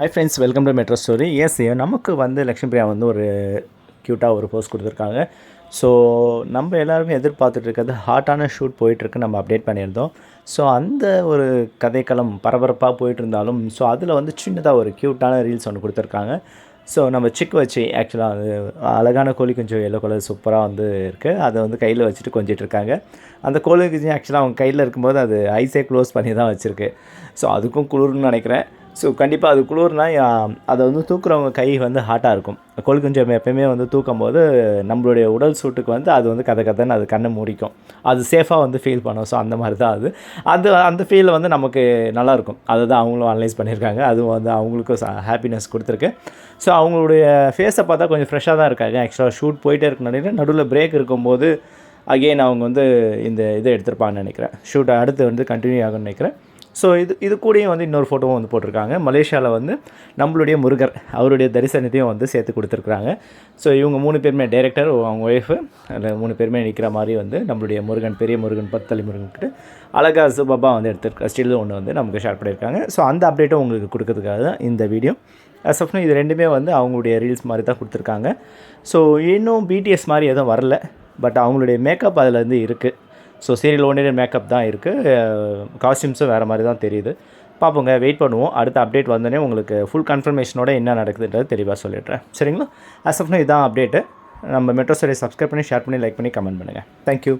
Hi friends welcome to metro story S நமக்கு வந்து லக்ஷ்மி பிரியா வந்து ஒரு க்யூட்டாக ஒரு போஸ்ட் கொடுத்துருக்காங்க. ஸோ நம்ம எல்லாருமே எதிர்பார்த்துட்டு இருக்கிறது ஹாட்டான ஷூட் போயிட்டுருக்கு. நம்ம அப்டேட் பண்ணியிருந்தோம். ஸோ அந்த ஒரு கதைக்களம் பரபரப்பாக போயிட்டு இருந்தாலும் ஸோ அதில் வந்து சின்னதாக ஒரு க்யூட்டான ரீல்ஸ் ஒன்று கொடுத்துருக்காங்க. ஸோ நம்ம சிக்கு வச்சு ஆக்சுவலாக அது அழகான கோழி கொஞ்சம் எல்லோ கலர் சூப்பராக வந்து இருக்குது அதை வந்து கையில் வச்சுட்டு கொஞ்சிட்டு இருக்காங்க. அந்த கோழி குஞ்சு ஆக்சுவலாக அவங்க கையில் இருக்கும்போது அது ஐஸே க்ளோஸ் பண்ணி தான் வச்சுருக்கு. ஸோ அதுக்கும் குளிர்னு நினைக்கிறேன். ஸோ கண்டிப்பாக அது குளிர்னா அதை வந்து தூக்குறவங்க கை வந்து ஹாட்டாக இருக்கும். கொழுக்குஞ்சம் எப்பயுமே வந்து தூக்கும் போது நம்மளுடைய உடல் சூட்டுக்கு வந்து அது வந்து கதை கதைன்னு அது கண்ணை மூடிக்கும். அது சேஃபாக வந்து ஃபீல் பண்ணும். ஸோ அந்த மாதிரி தான் அது. அது அந்த ஃபீல் வந்து நமக்கு நல்லாயிருக்கும் அதை தான் அவங்களும் அனலைஸ் பண்ணியிருக்காங்க. அதுவும் வந்து அவங்களுக்கும் ஹாப்பினஸ் கொடுத்துருக்கு. ஸோ அவங்களுடைய ஃபேஸை பார்த்தா கொஞ்சம் ஃப்ரெஷ்ஷாக தான் இருக்காங்க. ஆக்சுவலாக ஷூட் போயிட்டே இருக்க நினைக்கிறேன். நடுவில் பிரேக் இருக்கும்போது அகெயின் அவங்க வந்து இந்த இதை எடுத்திருப்பாங்கன்னு நினைக்கிறேன். ஷூட் அடுத்து வந்து கண்டினியூ ஆகும்னு நினைக்கிறேன். ஸோ இது இது கூடயும் வந்து இன்னொரு ஃபோட்டோவும் வந்து போட்டிருக்காங்க. மலேசியாவில் வந்து நம்மளுடைய முருகர் அவருடைய தரிசனத்தையும் வந்து சேர்த்து கொடுத்துருக்குறாங்க. ஸோ இவங்க மூணு பேருமே டைரக்டர் அவங்க ஒய்ஃபு அதில் மூணு பேருமே நிற்கிற மாதிரி வந்து நம்மளுடைய முருகன் பெரிய முருகன் பத்தலி முருகன்கிட்ட அழகா சுபாபா வந்து எடுத்துருக்க ஸ்டில் ஒன்று வந்து நமக்கு ஷேர் பண்ணியிருக்காங்க. ஸோ அந்த அப்டேட்டும் உங்களுக்கு கொடுக்கறதுக்காக தான் இந்த வீடியோ அஸ் ஆஃப் இது ரெண்டுமே வந்து அவங்களுடைய ரீல்ஸ் மாதிரி தான் கொடுத்துருக்காங்க. ஸோ இன்னும் பிடிஎஸ் மாதிரி எதுவும் வரல. பட் அவங்களுடைய மேக்கப் அதில் வந்து இருக்குது ஸோ சீரியல் ஒன்றே மேக்கப் தான் இருக்குது காஸ்டியூம்ஸும் வேறு மாதிரி தான் தெரியுது. பார்ப்போங்க வெயிட் பண்ணுவோம். அடுத்த அப்டேட் வந்தோடனே உங்களுக்கு ஃபுல் கன்ஃபர்மேஷனோட என்ன நடக்குதுன்றது தெளிவாக சொல்லிடுறேன். சரிங்களா? அசப்னா ஆஃப் இதுதான் அப்டேட்டு நம்ம மெட்ரோ ஸ்டோரி சப்ஸ்கிரைப் பண்ணி ஷேர் பண்ணி லைக் பண்ணி கமெண்ட் பண்ணுங்கள் தேங்க்யூ